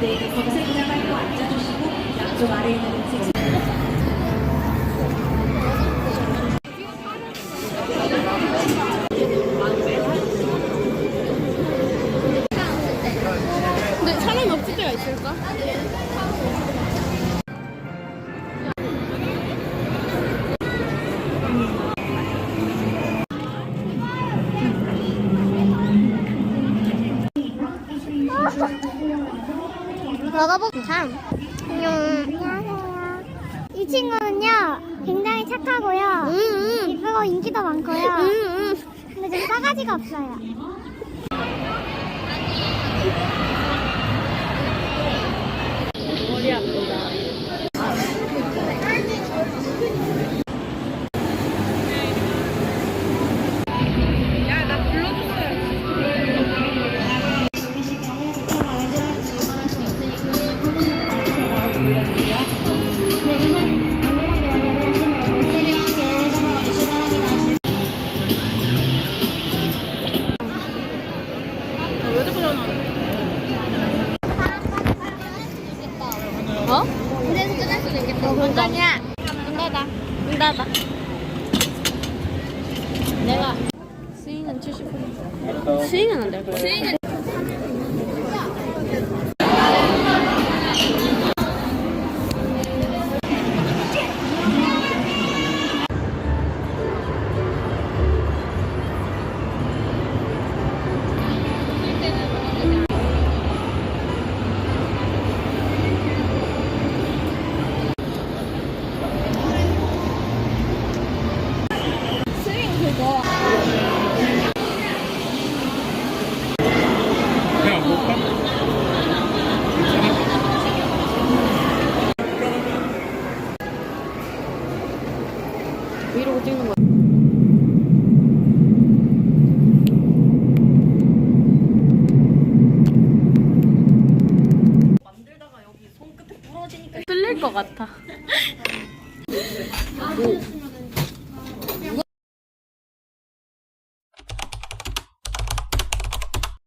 네, 검색을 하고 앉아주시고 양쪽 아래에 있는 음식 참. 안녕하세요. 이 친구는요, 굉장히 착하고요. 음, 이쁘고 인기도 많고요. 음, 근데 좀 싸가지가 없어요. 어? 그래서 끝날 수도 있겠다. 어, 원장이야. 문 닫아. 문 닫아. 내가 스윙은 70분. 스윙은 안될 거야. 스윙은 위로 찍는 거. 뚫릴 것 같아. 오.